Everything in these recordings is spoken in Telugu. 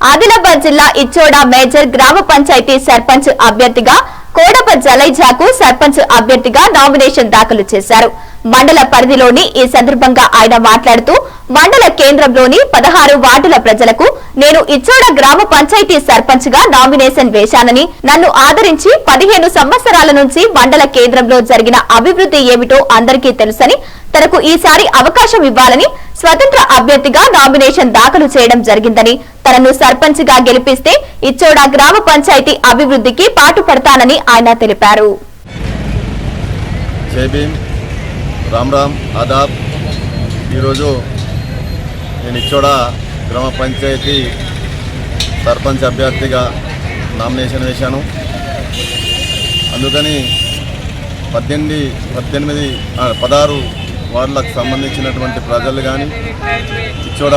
ఆదిలాబాద్ జిల్లా ఇచ్చోడ మేజర్ గ్రామ పంచాయతీ సర్పంచ్ అభ్యర్థిగా కోడప జలైజాకు సర్పంచ్ అభ్యర్థిగా నామినేషన్ దాఖలు చేశారు. మండల పరిధిలోని ఈ సందర్భంగా ఆయన మాట్లాడుతూ మండల కేంద్రంలోని పదహారు వార్డుల ప్రజలకు నేను ఇచ్చోడ గ్రామ పంచాయతీ సర్పంచ్గా నామినేషన్ వేశానని నన్ను ఆదరించి పదిహేను సంవత్సరాల నుంచి మండల కేంద్రంలో జరిగిన అభివృద్ధి ఏమిటో అందరికీ తెలుసని తనకు ఈసారి అవకాశం ఇవ్వాలని స్వతంత్ర అభ్యర్థిగా నామినేషన్ దాఖలు చేయడం జరిగిందని తనను సర్పంచ్గా గెలిపిస్తే ఇచ్చోడ గ్రామ పంచాయతీ అభివృద్ధికి పాటుపడతానని ఆయన తెలిపారు. రామ్ రామ్ ఆదాబ్. ఈరోజు నేను ఇచ్చోడ గ్రామ పంచాయతీ సర్పంచ్ అభ్యర్థిగా నామినేషన్ వేశాను. అందుకని పద్దెనిమిది పద్దెనిమిది పదహారు వాళ్ళకు సంబంధించినటువంటి ప్రజలు కానీ ఇచ్చోడ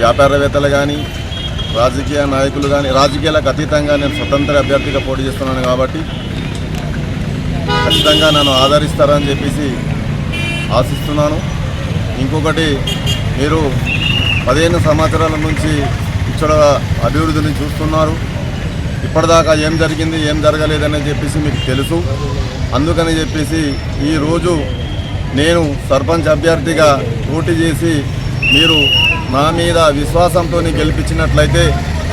వ్యాపారవేత్తలు కానీ రాజకీయ నాయకులు కానీ రాజకీయాలకు అతీతంగా నేను స్వతంత్ర అభ్యర్థిగా పోటీ చేస్తున్నాను కాబట్టి ఖచ్చితంగా నన్ను ఆదరిస్తారని చెప్పేసి ఆశిస్తున్నాను. ఇంకొకటి మీరు పదిహేను సంవత్సరాల నుంచి ఇక్కడ అభివృద్ధిని చూస్తున్నారు. ఇప్పటిదాకా ఏం జరిగింది ఏం జరగలేదని చెప్పేసి మీకు తెలుసు. అందుకని చెప్పేసి ఈరోజు నేను సర్పంచ్ అభ్యర్థిగా పోటీ చేసి మీరు నా మీద విశ్వాసంతో గెలిపించినట్లయితే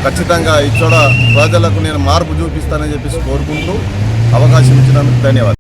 ఖచ్చితంగా ఇచ్చోడ ప్రజలకు నేను మార్పు చూపిస్తానని చెప్పేసి కోరుకుంటూ అవకాశం ఇచ్చినందుకు ధన్యవాదాలు.